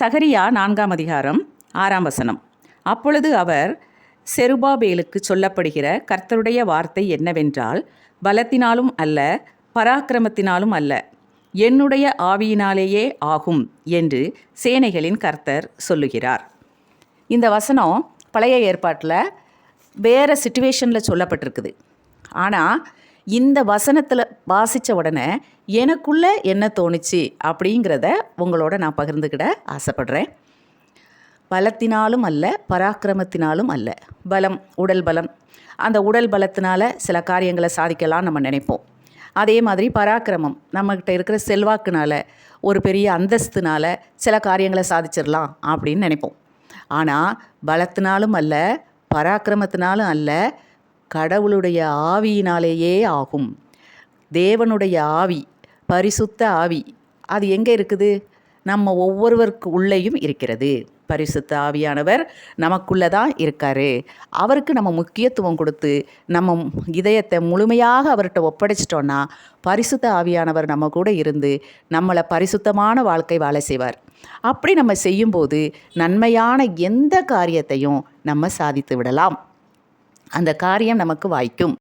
சகரியா நான்காம் அதிகாரம் ஆறாம் வசனம். அப்பொழுது அவர் செருபாபேலுக்கு சொல்லப்படுகிற கர்த்தருடைய வார்த்தை என்னவென்றால் பலத்தினாலும் அல்ல பராக்கிரமத்தினாலும் அல்ல என்னுடைய ஆவியினாலேயே ஆகும் என்று சேனைகளின் கர்த்தர் சொல்லுகிறார். இந்த வசனம் பழைய ஏற்பாட்டில் வேறு சுச்சுவேஷனில் சொல்லப்பட்டிருக்குது. ஆனால் இந்த வசனத்தில் வாசித்த உடனே எனக்குள்ளே என்ன தோணுச்சு? அப்படிங்கிறத உங்களோட நான் பகிர்ந்துக்கிட ஆசைப்படுறேன். பலத்தினாலும் அல்ல பராக்கிரமத்தினாலும் அல்ல. பலம் உடல் பலம். அந்த உடல் பலத்தினால சில காரியங்களை சாதிக்கலாம் நம்ம நினைப்போம். அதே மாதிரி பராக்கிரமம். நம்மக்கிட்ட இருக்கிற செல்வாக்குனால ஒரு பெரிய அந்தஸ்துனால் சில காரியங்களை சாதிச்சிடலாம் அப்படின்னு நினைப்போம். ஆனால் பலத்தினாலும் அல்ல பராக்கிரமத்தினாலும் அல்ல கடவுளுடைய ஆவியினாலேயே ஆகும். தேவனுடைய ஆவி பரிசுத்த ஆவி அது எங்கே இருக்குது? நம்ம ஒவ்வொருவருக்கு உள்ளேயும் இருக்கிறது. பரிசுத்த ஆவியானவர் நமக்குள்ளே தான் இருக்கார். அவருக்கு நம்ம முக்கியத்துவம் கொடுத்து நம்ம இதயத்தை முழுமையாக அவர்கிட்ட ஒப்படைச்சிட்டோன்னா பரிசுத்த ஆவியானவர் நம்ம கூட இருந்து நம்மளை பரிசுத்தமான வாழ்க்கை வாழ செய்வார். அப்படி நம்ம செய்யும்போது நன்மையான எந்த காரியத்தையும் நம்ம சாதித்து விடலாம். அந்த காரியம் நமக்கு வாய்க்கும்.